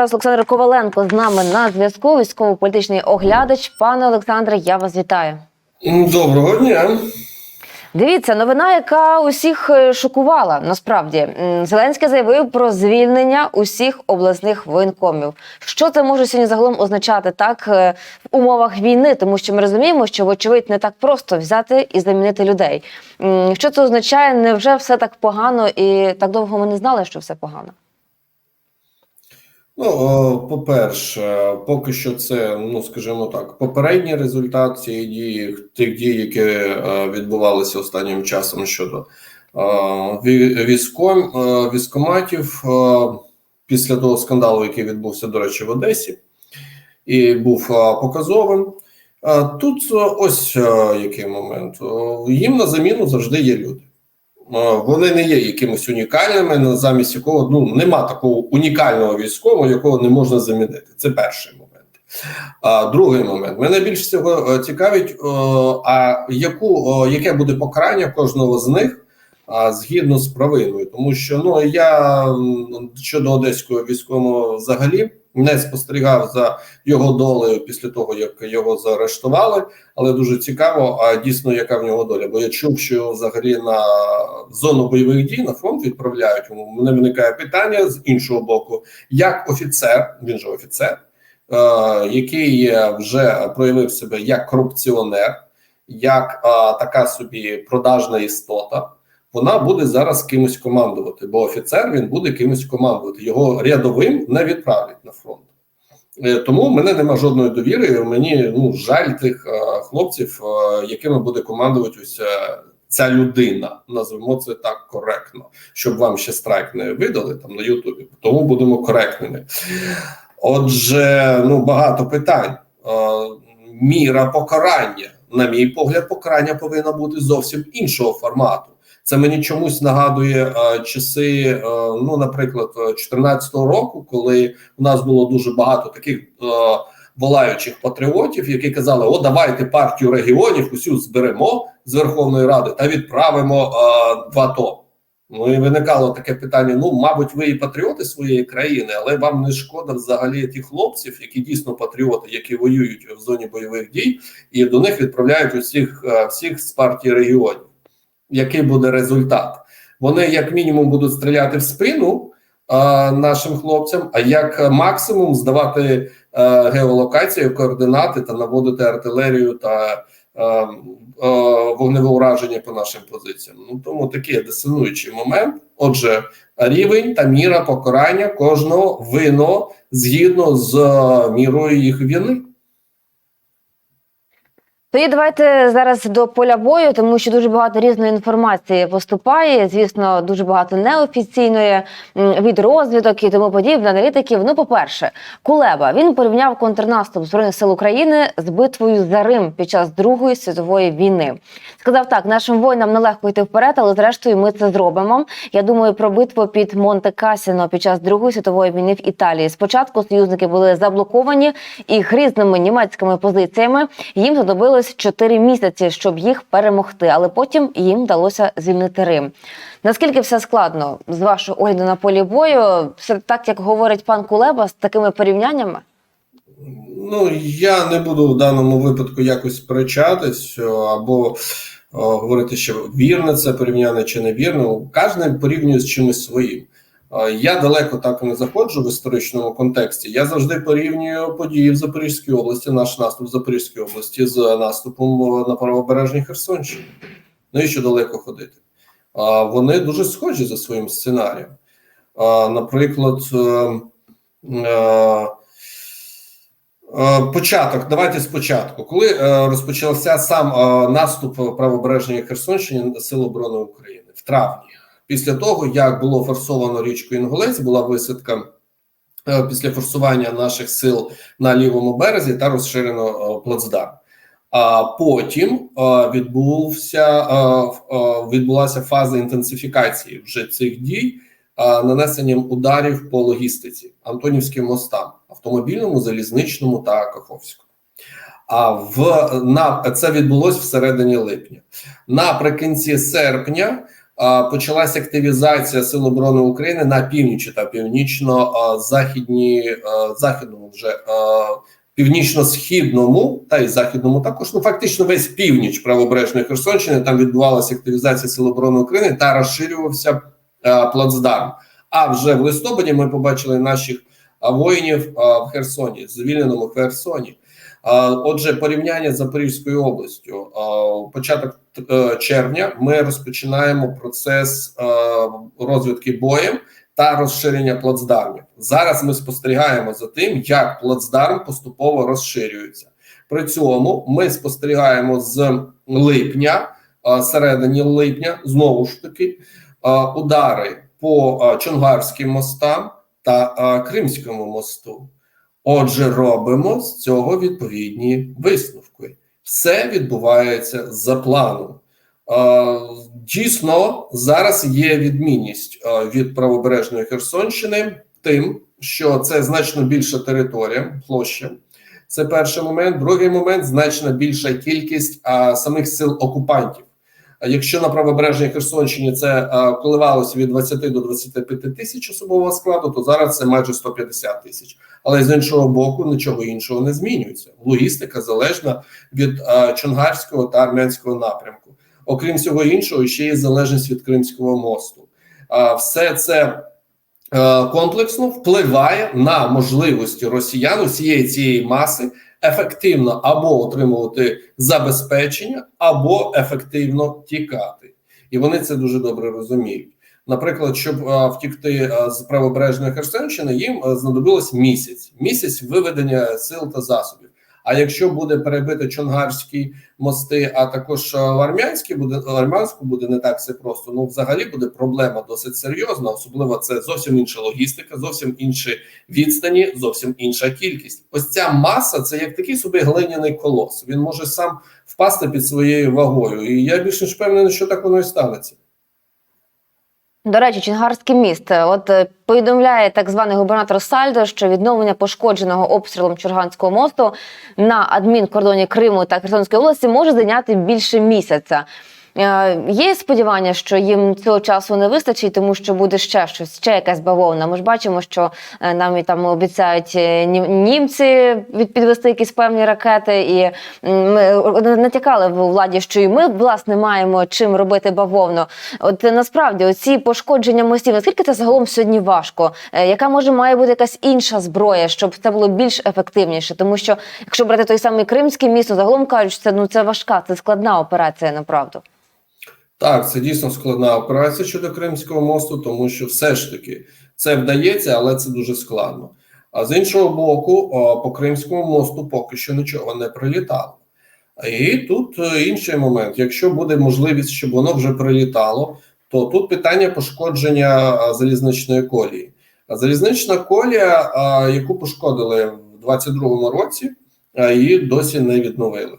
Зараз Олександр Коваленко з нами на зв'язку. Військово-політичний оглядач. Пане Олександре, я вас вітаю. Доброго дня. Дивіться, новина, яка усіх е, шокувала. Насправді Зеленський заявив про звільнення усіх обласних воєнкомів. Що це може сьогодні загалом означати так е, в умовах війни? Тому що ми розуміємо, що вочевидь не так просто взяти і замінити людей. Що це означає? Невже все так погано, і так довго ми не знали, що все погано? Ну, по-перше, поки що це, ну скажімо так, попередній результат цієї дії, тих дій, які е, відбувалися останнім часом щодо е, військом, е, військоматів е, після того скандалу, який відбувся, до речі, в Одесі, і був е, показовим. Е, Тут е, ось е, який момент. Е, Їм на заміну завжди є люди. Е, Вони не є якимось унікальними, замість якого ну нема такого унікального військового, якого не можна замінити. Це перший момент. А другий момент мене більше всього е, цікавить, е, а яку яке буде покарання кожного з них а, згідно з провиною, тому що ну я щодо одеського військового взагалі не спостерігав за його долею після того, як його заарештували але дуже цікаво, а дійсно яка в нього доля. Бо я чув, що взагалі на зону бойових дій на фронт відправляють. У мене виникає питання з іншого боку, як офіцер, він же офіцер, е, який вже проявив себе як корупціонер, як е, така собі продажна істота. Вона буде зараз кимось командувати, бо офіцер він буде кимось командувати. Його рядовим не відправлять на фронт. Е, Тому в мене нема жодної довіри. Мені ну жаль тих е, хлопців, е, якими буде командувати ось е, ця людина. Назвемо це так коректно, щоб вам ще страйк не видали там на Ютубі. Тому будемо коректними. Отже, ну багато питань. Е, міра покарання, на мій погляд, покарання повинно бути зовсім іншого формату. Це мені чомусь нагадує е, часи, е, ну, наприклад, 2014 року, коли у нас було дуже багато таких е, волаючих патріотів, які казали: О, давайте партію регіонів усю зберемо з Верховної Ради та відправимо е, в АТО. Ну і виникало таке питання: ну, мабуть, ви і патріоти своєї країни, але вам не шкода взагалі тих хлопців, які дійсно патріоти, які воюють в зоні бойових дій, і до них відправляють усіх е, всіх з партії регіонів. Який буде результат? Вони як мінімум будуть стріляти в спину е, нашим хлопцям, а як максимум здавати е, геолокацію, координати та наводити артилерію та е, е, вогневе ураження по нашим позиціям. Ну тому такий дисонуючий момент. Отже, рівень та міра покарання кожного вино згідно з мірою їх вини. Тоді давайте зараз до поля бою, тому що дуже багато різної інформації поступає. Звісно, дуже багато неофіційної від розвідок і тому подібне, аналітиків. Ну, по-перше, Кулеба він порівняв контрнаступ збройних сил України з битвою за Рим під час Другої світової війни. Сказав так: нашим воїнам нелегко йти вперед, але зрештою ми це зробимо. Я думаю про битву під Монте Касіно під час Другої світової війни в Італії. Спочатку союзники були заблоковані і грізними німецькими позиціями. Їм знадобилось 4 місяці, щоб їх перемогти, але потім їм вдалося звільнити Рим. Наскільки все складно з вашого огляду на полі бою? Так, як говорить пан Кулеба, з такими порівняннями? Ну я не буду в даному випадку якось сперечатись або о, говорити, що вірне це порівняння чи не вірне. Кожен порівнює з чимось своїм. Я далеко так не заходжу в історичному контексті. Я завжди порівнюю події в Запорізькій області, наш наступ в Запорізькій області з наступом е, на правобережній Херсонщині. Ну і що далеко ходити. Вони дуже схожі за своїм сценарієм. Наприклад, е, е, Початок, давайте спочатку. Коли розпочався сам наступ правобережної Херсонщини Сил оборони України в травні, після того як було форсовано річку Інгулець, була висадка е, після форсування наших сил на лівому березі та розширено е, плацдарм. А потім е, відбувся відбулася фаза інтенсифікації вже цих дій нанесенням ударів по логістиці Антонівським мостам, автомобільному, залізничному та Каховському. А в на це відбулось всередині липня. Наприкінці серпня почалася активізація Сил оборони України на північі та північно-західній західному вже північно-східному та й західному також. Ну фактично весь північ правобережної Херсонщини. Там відбувалася активізація Сил оборони України та розширювався плацдарм. А вже в листопаді ми побачили наших воїнів в Херсоні, звільненому Херсоні. Отже, порівняння з Запорізькою областю. Початок е, червня ми розпочинаємо процес е, розвідки боєм та розширення плацдармів. Зараз ми спостерігаємо за тим, як плацдарм поступово розширюється. При цьому ми спостерігаємо з липня, е, середині липня, знову ж таки, удари по Чонгарським мостам та Кримському мосту. Отже, робимо з цього відповідні висновки. Все відбувається за планом. Дійсно, зараз є відмінність від правобережної Херсонщини, тим, що це значно більша територія, площа. Це перший момент. Другий момент значно більша кількість самих сил окупантів. Якщо на правобережній Херсонщині це коливалося від 20 до 25 тисяч особового складу, то зараз це майже 150 тисяч. Але з іншого боку, нічого іншого не змінюється. Логістика залежна від Чонгарського та армянського напрямку. Окрім всього іншого, ще є залежність від Кримського мосту. Все це е, комплексно впливає на можливості росіян усієї цієї маси ефективно або отримувати забезпечення, або ефективно тікати, і вони це дуже добре розуміють. Наприклад, щоб е, втікти е, з правобережної Херсонщини, їм е, знадобилось місяць місяць виведення сил та засобів. А якщо буде перебити чонгарські мости, а також е, в армянській буде в армянську буде не так все просто. Ну, взагалі буде проблема досить серйозна. Особливо це зовсім інша логістика, зовсім інші відстані, зовсім інша кількість. Ось ця маса це як такий собі глиняний колос. Він може сам впасти під своєю вагою. І я більш ніж впевнений, що так воно і станеться. До речі, Чонгарський міст. От е, повідомляє так званий губернатор Сальдо, що відновлення пошкодженого обстрілом Чорганського мосту на адмінкордоні Криму та Херсонської області може зайняти більше місяця. Е, Є сподівання, що їм цього часу не вистачить, тому що буде ще щось, ще якась бавовна. Ми ж бачимо, що е, нам і там обіцяють е, нім- німці підвести якісь певні ракети, і ми натякали в владі, що і ми власне маємо чим робити бавовну. От насправді оці пошкодження мостів, наскільки це загалом сьогодні важко? Яка може має бути якась інша зброя, щоб це було більш ефективніше? Тому що якщо брати той самий Кримський місто, загалом кажуть, це ну це важка, це складна операція, направду. Так, це дійсно складна операція щодо Кримського мосту, тому що все ж таки це вдається, але це дуже складно. А з іншого боку, по Кримському мосту поки що нічого не прилітало. І тут е, інший момент: якщо буде можливість, щоб воно вже прилітало, то тут питання пошкодження залізничної колії. А залізнична колія, яку пошкодили в 22-му році, її досі не відновили.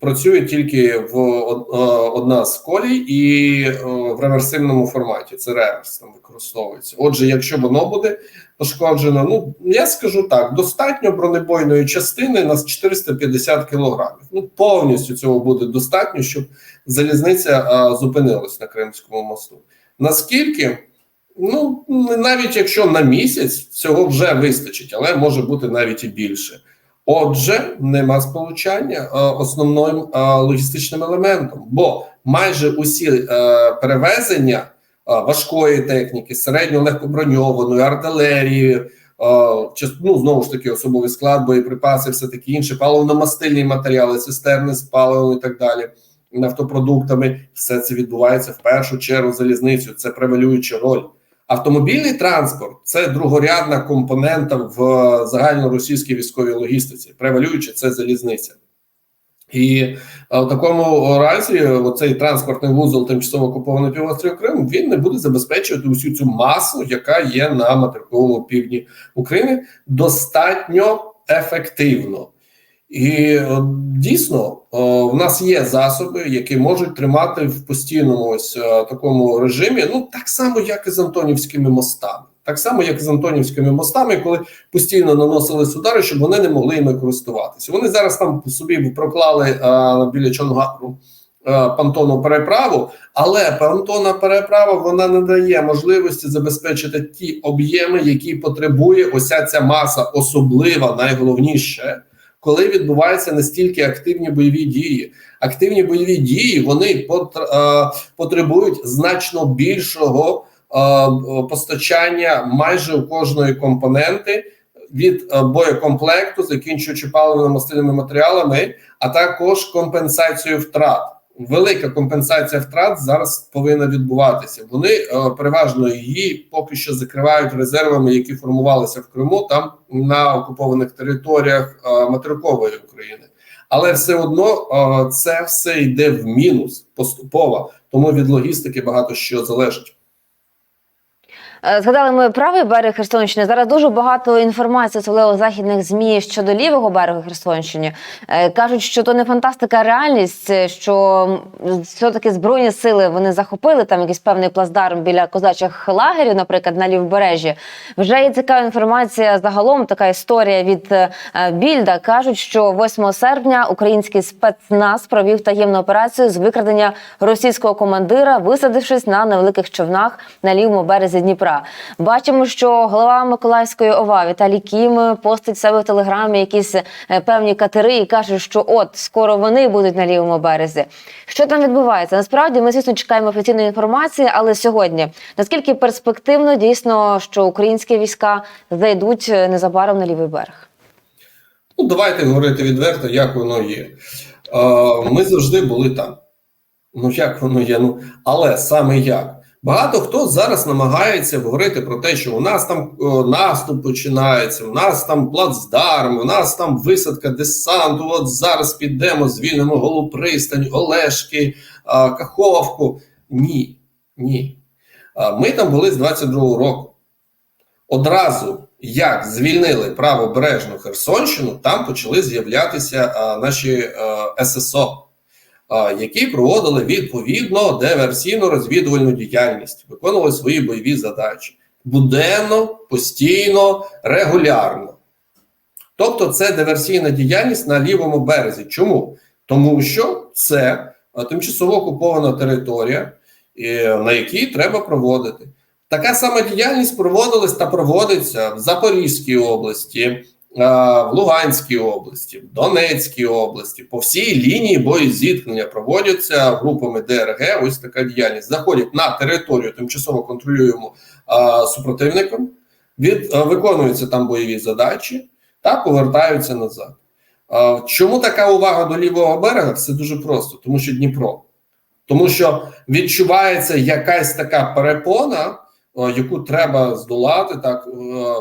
Працює тільки в е, одна з колій і е, в реверсивному форматі. Це реверс там використовується. Отже, якщо воно буде пошкоджено, ну я скажу так: достатньо бронебойної частини на 450 кілограмів. Ну повністю цього буде достатньо, щоб залізниця е, зупинилась на Кримському мосту. Наскільки? Ну навіть якщо на місяць цього вже вистачить, але може бути навіть і більше. Отже, нема сполучання е, основним е, логістичним елементом, бо майже усі е, перевезення важкої техніки, середньо-легкоброньованої, артилерії, е, ну, знову ж таки, особовий склад, боєприпаси, все таке інше, паливно-мастильні матеріали, цистерни з паливом і так далі, нафтопродуктами, все це відбувається в першу чергу залізницю. Це превалююча роль. Автомобільний транспорт це другорядна компонента в загальноросійській військовій логістиці. Превалюючи це залізниця. І е, в такому разі оцей транспортний вузол тимчасово окупований півострів Крим він не буде забезпечувати усю цю масу, яка є на материковому півдні України, достатньо ефективно. І е, дійсно е, в нас є засоби, які можуть тримати в постійному ось е, такому режимі. Ну так само, як і з Антонівськими мостами, так само, як і з Антонівськими мостами, коли постійно наносили удари, щоб вони не могли іми користуватися. Вони зараз там собі проклали е, біля Чонгару понтонну переправу, але понтонна переправа вона не дає можливості забезпечити ті об'єми, які потребує ося ця маса, особлива найголовніше, коли відбуваються настільки активні бойові дії. Активні бойові дії вони е, потребують значно більшого е, постачання майже у кожної компоненти від е, боєкомплекту, закінчуючи паливно-мастильними матеріалами, а також компенсацію втрат. Велика компенсація втрат зараз повинна відбуватися. Вони е, переважно її поки що закривають резервами, які формувалися в Криму, там на окупованих територіях е, материкової України. Але все одно е, це все йде в мінус поступово, тому від логістики багато що залежить. Е, Згадали ми правий берег Херсонщини. Зараз дуже багато інформації, особливо західних змі щодо лівого берегу Херсонщини. Е, Кажуть, що то не фантастика, а реальність, е, що все таки збройні сили вони захопили там якийсь певний плацдарм біля козачих лагерів, наприклад, на лівобережжі. Вже є цікава інформація. Загалом така історія від Більда. кажуть, що 8 серпня український спецназ провів таємну операцію з викрадення російського командира, висадившись на невеликих човнах на лівому березі Дніпра. Бачимо, що голова Миколаївської ОВА Віталій Кім постить себе в телеграмі якісь е, певні катери і каже, що от скоро вони будуть на лівому березі. Що там відбувається? Насправді ми звісно чекаємо офіційної інформації, але сьогодні наскільки перспективно дійсно, що українські війська зайдуть е, незабаром на лівий берег? Ну, давайте говорити відверто, як воно є. Ми завжди були там. Ну, як воно є? Ну, але саме як? Багато хто зараз намагається говорити про те, що у нас там о, наступ починається, у нас там плацдарм, у нас там висадка десанту. От зараз підемо, звільнимо голу пристань, Олешки, Каховку. Ні, ні. Ми там були з 22-го року. Одразу як звільнили правобережну Херсонщину, там почали з'являтися наші а, ССО, які проводили відповідно диверсійну розвідувальну діяльність, виконували свої бойові задачі буденно, постійно, регулярно. Тобто, це диверсійна діяльність на лівому березі. Чому? Тому що це тимчасово окупована територія, на якій треба проводити. Така сама діяльність проводилась та проводиться в Запорізькій області, в Луганській області, в Донецькій області. По всій лінії боєзіткнення проводяться групами ДРГ. Ось така діяльність. Заходять на територію тимчасово контролюємо а, супротивником, від, а, виконуються там бойові задачі та повертаються назад. Чому така увага до лівого берега? Це дуже просто, тому що Дніпро. Тому що відчувається якась така перепона, яку треба здолати, так е,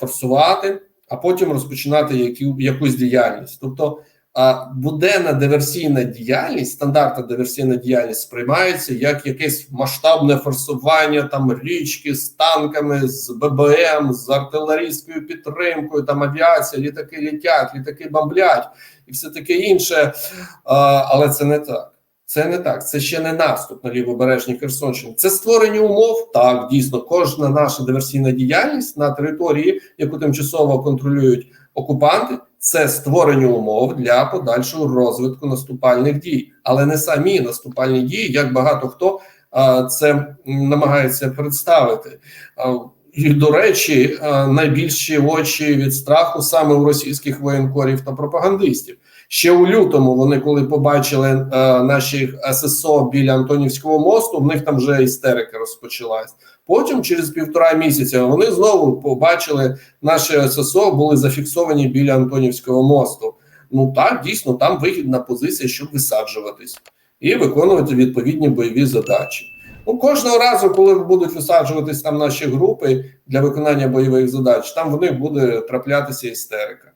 форсувати, а потім розпочинати які, якусь діяльність. Тобто а, буденна диверсійна діяльність, стандартна диверсійна діяльність сприймається як якесь масштабне форсування там річки з танками, з ББМ, з артилерійською підтримкою, там авіація, літаки літять, літаки бомблять і все таке інше. А, але це не так. Це не так. Це ще не наступ на лівобережній Херсонщині. Це створення умов. Так, дійсно, кожна наша диверсійна діяльність на території, яку тимчасово контролюють окупанти, це створення умов для подальшого розвитку наступальних дій, але не самі наступальні дії, як багато хто а, це намагається представити. А, і, до речі, а, найбільші очі від страху саме у російських воєнкорів та пропагандистів. Ще у лютому вони, коли побачили е, наші ССО біля Антонівського мосту, в них там вже істерика розпочалась. Потім, через півтора місяця, вони знову побачили наші ССО, були зафіксовані біля Антонівського мосту. Ну так, дійсно, там вигідна позиція, щоб висаджуватись і виконувати відповідні бойові задачі. Ну, кожного разу, коли будуть висаджуватись там наші групи для виконання бойових задач, там в них буде траплятися істерика.